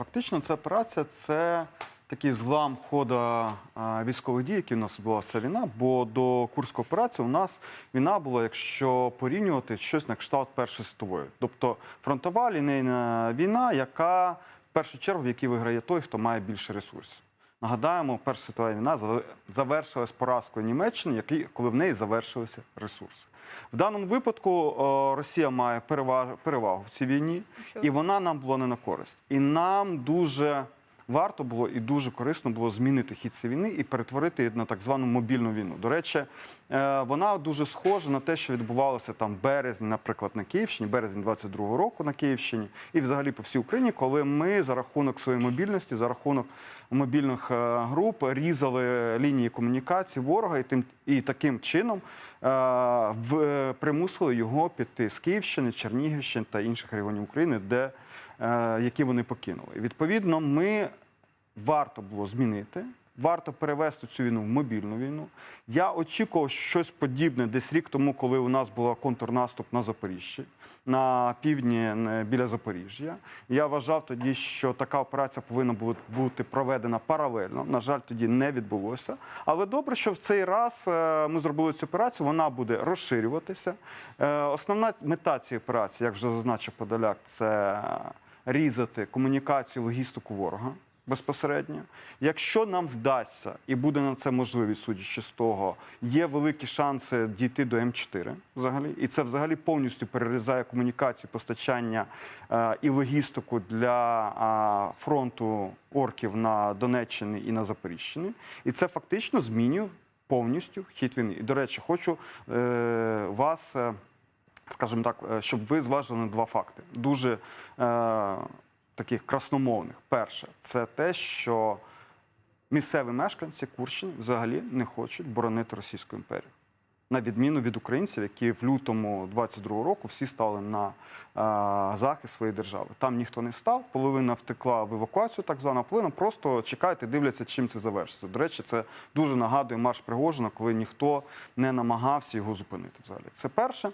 Фактично, ця операція це такий злам хода військових дій, які у нас була ця війна. Бо до Курської операції у нас війна була, якщо порівнювати щось на кшталт Першої світової. Тобто фронтова лінійна війна, яка в першу чергу в якій виграє той, хто має більше ресурсів. Нагадаємо, Перша світова війна завершилась поразкою Німеччини, які коли в неї завершилися ресурси. В даному випадку Росія має переваг- перевагу в цій війні, Що? і вона нам була не на користь. І нам дуже варто було і дуже корисно було змінити хід цієї війни і перетворити її на так звану мобільну війну. До речі, е, вона дуже схожа на те, що відбувалося там березні, наприклад, на Київщині, березень 22-го року на Київщині, і взагалі по всій Україні, коли ми за рахунок своєї мобільності, за рахунок мобільних е, груп різали лінії комунікації ворога і тим і таким чином е, в, примусили його піти з Київщини, Чернігівщини та інших регіонів України, де які вони покинули. І відповідно, ми варто було змінити. Варто перевести цю війну в мобільну війну. Я очікував щось подібне десь рік тому, коли у нас був контрнаступ на Запоріжжі, на півдні е, біля Запоріжжя. Я вважав тоді, що така операція повинна бу- бути проведена паралельно. На жаль, тоді не відбулося. Але добре, що в цей раз е, ми зробили цю операцію. Вона буде розширюватися. Е, Основна мета цієї операції, як вже зазначив Подоляк, це різати комунікацію, логістику ворога безпосередньо. Якщо нам вдасться і буде на це можливість, судячи з того, є великі шанси дійти до М4 взагалі, і це взагалі повністю перерізає комунікацію, постачання е, і логістику для е, фронту орків на Донеччині і на Запоріжчині. І це фактично змінює повністю хід війни. І до речі, хочу е, вас. Е, скажімо так, е, щоб ви зважили на два факти. Дуже е, таких красномовних. Перше, це те, що місцеві мешканці Курщини взагалі не хочуть боронити Російську імперію. На відміну від українців, які в лютому 22-го року всі стали на е, захист своєї держави. Там ніхто не став, половина втекла в евакуацію, так звана, половина просто чекають і дивляться, чим це завершиться. До речі, це дуже нагадує марш Пригожина, коли ніхто не намагався його зупинити. Взагалі, це перше.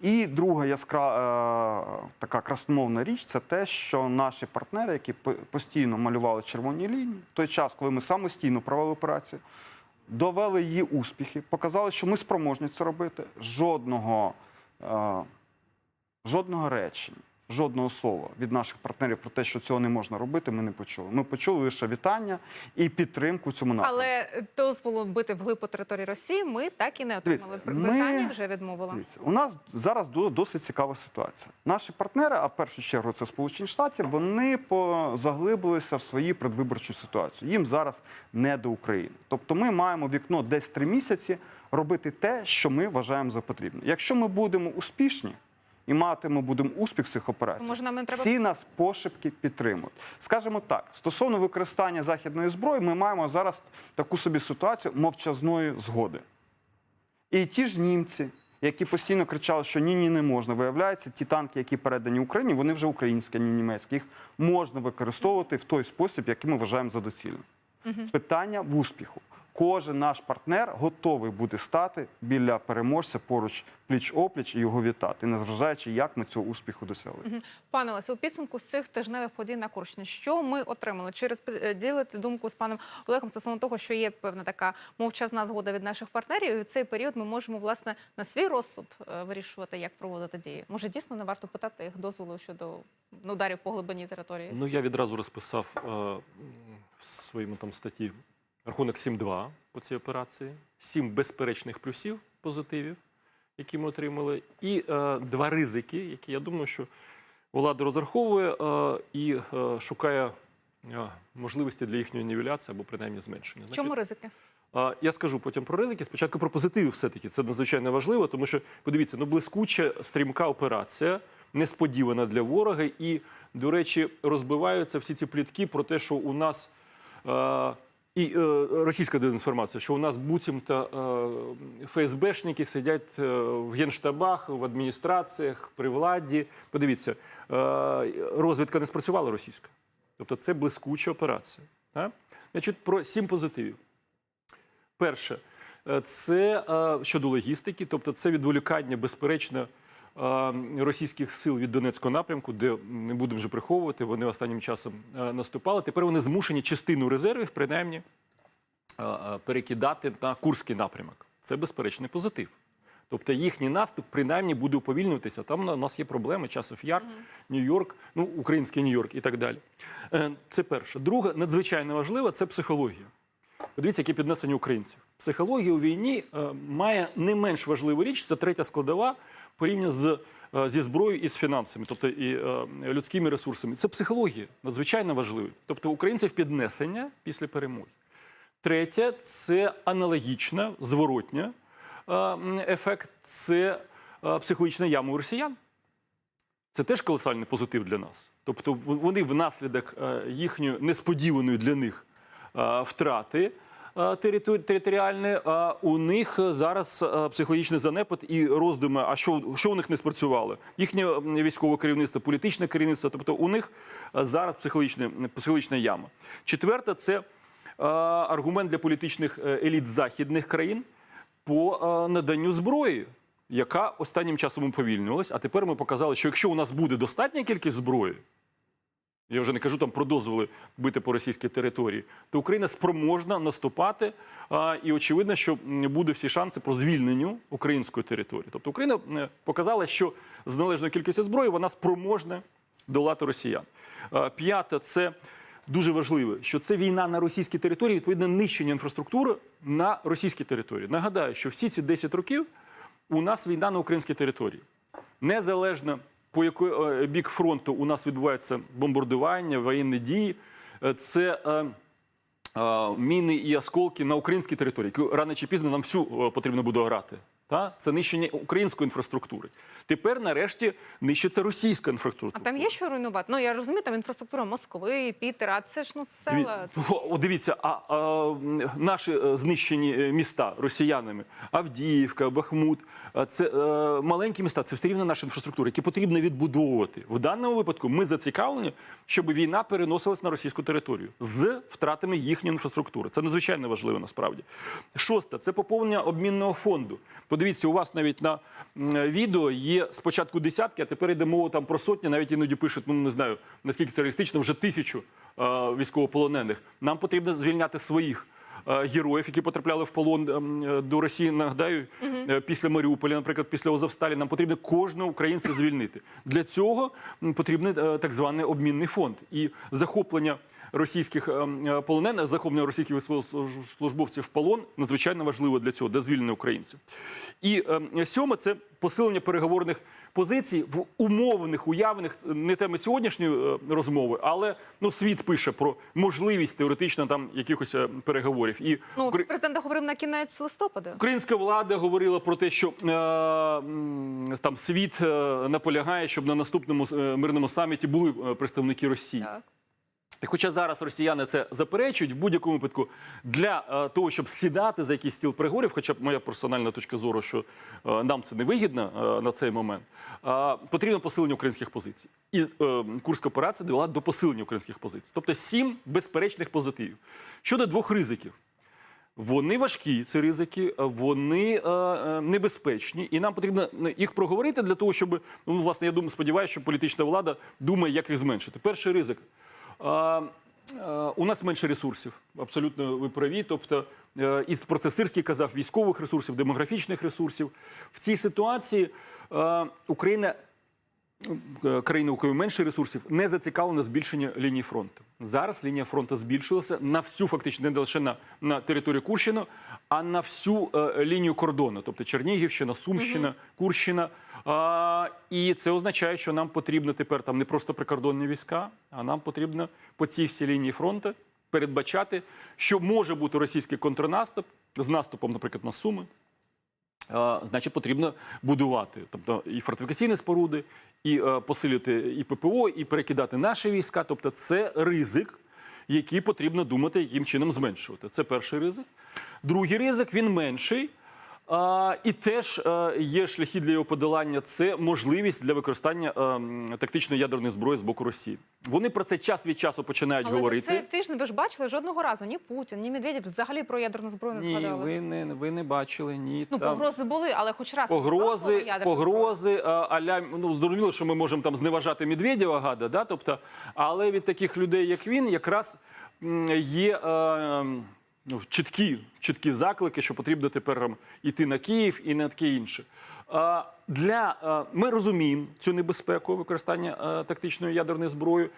І друга яскра е, така красномовна річ це те, що наші партнери, які постійно малювали червоні лінії, в той час, коли ми самостійно провели операцію, довели її успіхи, показали, що ми спроможні це робити. Жодного, е, жодного речення, жодного слова від наших партнерів про те, що цього не можна робити, ми не почули. Ми почули лише вітання і підтримку цьому напрямку. Але дозволу бити вглиб по території Росії ми так і не отримали. Дивіться, ми- вже відмовила. Дивіться, у нас зараз досить цікава ситуація. Наші партнери, а в першу чергу це Сполучені Штати, вони заглибилися в свої предвиборчу ситуацію. Їм зараз не до України. Тобто ми маємо вікно десь три місяці робити те, що ми вважаємо за потрібне. Якщо ми будемо успішні. І матимемо будемо успіх в цих операціях. може, нам не треба- Всі нас пошепки підтримують. Скажімо так, стосовно використання західної зброї, ми маємо зараз таку собі ситуацію мовчазної згоди. І ті ж німці, які постійно кричали, що ні, ні, не можна. Виявляється, ті танки, які передані Україні, вони вже українські, а не німецькі. Їх можна використовувати в той спосіб, який ми вважаємо за доцільним. Питання в успіху. Кожен наш партнер готовий буде стати біля переможця поруч пліч опліч і його вітати, незважаючи, як ми цього успіху досягли. Пане Лесе, у підсумку з цих тижневих подій на Курщині, що ми отримали? Чи розділити думку з паном Олегом стосовно того, що є певна така мовчазна згода від наших партнерів, і в цей період ми можемо власне на свій розсуд е, вирішувати, як проводити дії? Може, дійсно не варто питати їх дозволу щодо ну, ударів по глибині території? Ну, я відразу розписав е, в своєму там статті рахунок 7-2 по цій операції, сім безперечних плюсів, позитивів, які ми отримали, і е, два ризики, які я думаю, що влада розраховує е, і е, шукає е, можливості для їхньої нівеляції або принаймні зменшення. В чому ризики? А, Я скажу потім про ризики. Спочатку про позитиви все-таки. Це надзвичайно важливо, тому що, подивіться, ну блискуча, стрімка операція, несподівана для ворога. І, до речі, розбиваються всі ці плітки про те, що у нас. Е, і е, російська дезінформація, що у нас буцімто е, ФСБшники сидять е, в генштабах, в адміністраціях, при владі. Подивіться, е, розвідка не спрацювала російська. Тобто це блискуча операція. Так? Значить, про сім позитивів. Перше, е, це е, щодо логістики, тобто це відволікання, безперечно, російських сил від Донецького напрямку, де не будемо вже приховувати, вони останнім часом наступали. Тепер вони змушені частину резервів, принаймні, перекидати на Курський напрямок. Це безперечний позитив. Тобто їхній наступ принаймні буде уповільнюватися. Там у нас є проблеми, часов яр, Нью-Йорк, ну український Нью-Йорк і так далі. Е, Це перше. Друге, надзвичайно важливе це психологія. Подивіться, які піднесення українців. Психологія у війні е, має не менш важливу річ. Це третя складова порівняно з. е, Зі зброєю і з фінансами, тобто і е, людськими ресурсами, це психологія надзвичайно важливо. Тобто українців піднесення після перемоги. Третє це аналогічна, зворотня е, ефект це е, психологічна яма у росіян. Це теж колосальний позитив для нас. Тобто, вони внаслідок е, їхньої несподіваної для них втрати е, територ- територіальної, е, у них зараз е, психологічний занепад і роздуми, а що, що у них не спрацювало? Їхнє військове керівництво, політичне керівництво, тобто у них е, зараз психологічна, психологічна яма. Четверте, це аргумент для політичних еліт західних країн по наданню зброї, яка останнім часом уповільнювалась. А тепер ми показали, що якщо у нас буде достатня кількість зброї, я вже не кажу там про дозволи бити по російській території, то Україна спроможна наступати. І очевидно, що буде всі шанси про звільненню української території. Тобто Україна показала, що з належною кількістю зброї вона спроможна долати росіян. П'яте це дуже важливо, що це війна на російській території, відповідно, нищення інфраструктури на російській території. Нагадаю, що всі ці 10 років у нас війна на українській території. Незалежно по який е, бік фронту у нас відбувається бомбардування, воєнні дії, е, це е, міни і осколки на українській території, яку рано чи пізно нам всю потрібно буде грати. Та? Це нищення української інфраструктури. Тепер, нарешті, нищиться російська інфраструктура. А там є що руйнувати? Ну я розумію, там інфраструктура Москви, Пітера, це ж ну села. О, дивіться, а, а наші е, знищені е, міста росіянами, Авдіївка, Бахмут, це е, маленькі міста, це все рівно наша інфраструктура, які потрібно відбудовувати. В даному випадку ми зацікавлені, щоб війна переносилась на російську територію з втратами їхньої інфраструктури. Це надзвичайно важливо насправді. Шосте це поповнення обмінного фонду. Подивіться, у вас навіть на відео є спочатку десятки, а тепер йде мова там про сотні, навіть іноді пишуть, ну не знаю наскільки це реалістично, вже тисячу е, військовополонених. Нам потрібно звільняти своїх. е, Героїв, які потрапляли в полон ем, е, до Росії, нагадаю, е, після Маріуполя, наприклад, після Азовсталі, нам потрібно кожного українця звільнити. Для цього потрібний так званий обмінний фонд і захоплення російських ем, е, полонених, захоплення російських військовослужбовців в полон надзвичайно важливо для цього, для звільнення українців. І ем, сьоме це посилення переговорних позицій в умовних, уявних, не теми сьогоднішньої е, розмови, але ну світ пише про можливість теоретично там якихось е, переговорів. І Ну президент говорив на кінець листопада. Українська влада говорила про те, що е, там світ е, наполягає, щоб на наступному мирному саміті були представники Росії. Так. І хоча зараз росіяни це заперечують, в будь-якому випадку для е, того, щоб сідати за якийсь стіл переговорів, хоча б моя персональна точка зору, що е, нам це не вигідно е, на цей момент, потрібно посилення українських позицій. І курська операція довела до посилення українських позицій. Тобто сім безперечних позитивів. Щодо двох ризиків. Вони важкі, ці ризики, вони е, е, небезпечні, і нам потрібно е, їх проговорити для того, щоб ну власне я думаю, сподіваюся, що політична влада думає, як їх зменшити. Перший ризик. Е, у нас менше ресурсів, абсолютно ви праві. Тобто, е, і про це Сирський казав військових ресурсів, демографічних ресурсів. В цій ситуації е, Україна е, країна, у якої менше ресурсів, не зацікавлена збільшення лінії фронту. Зараз лінія фронту збільшилася на всю, фактично, не лише на, на територію Курщини, а на всю е, лінію кордону, тобто Чернігівщина, Сумщина, Курщина. А, і це означає, що нам потрібно тепер там не просто прикордонні війська, а нам потрібно по цій всій лінії фронту передбачати, що може бути російський контрнаступ з наступом, наприклад, на Суми. Е, Значить, потрібно будувати, тобто і фортифікаційні споруди, і е, посилити і ППО, і перекидати наші війська. Тобто, це ризик, який потрібно думати, яким чином зменшувати. Це перший ризик. Другий ризик він менший, А, і теж е, є шляхи для його подолання. Це можливість для використання е, тактичної ядерної зброї з боку Росії. Вони про це час від часу починають Але говорити. за цей тиждень ви ж бачили жодного разу ні Путін, ні Медведєв взагалі про ядерну зброю не Ні, згадали. ви не ви не бачили. Ні, Ну, там погрози були, але хоч раз погрози, погрози аля, ну зрозуміло, що ми можемо там зневажати Медведєва гада, да, тобто, але від таких людей, як він, якраз є. е, чіткі, чіткі заклики, що потрібно тепер ем, іти на Київ і на таке інше. Для, е, ми розуміємо цю небезпеку використання е, тактичної ядерної зброї.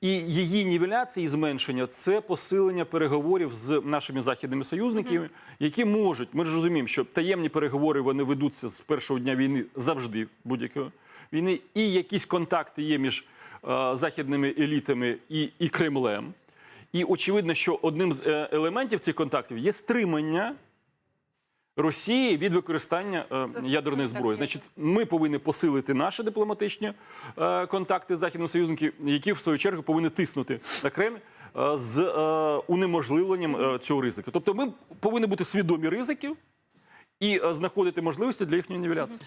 І її нівеляція і зменшення це посилення переговорів з нашими західними союзниками, які можуть. Ми ж розуміємо, що таємні переговори вони ведуться з першого дня війни завжди будь-якої війни, і якісь контакти є між е, західними елітами і, і Кремлем. І очевидно, що одним з е, елементів цих контактів є стримання Росії від використання е, ядерної зброї. Значить, ми повинні посилити наші дипломатичні е, контакти з західними союзниками, які в свою чергу повинні тиснути на Кремль з е, унеможливленням е, цього ризику. Тобто, ми повинні бути свідомі ризиків і е, знаходити можливості для їхньої нівеляції.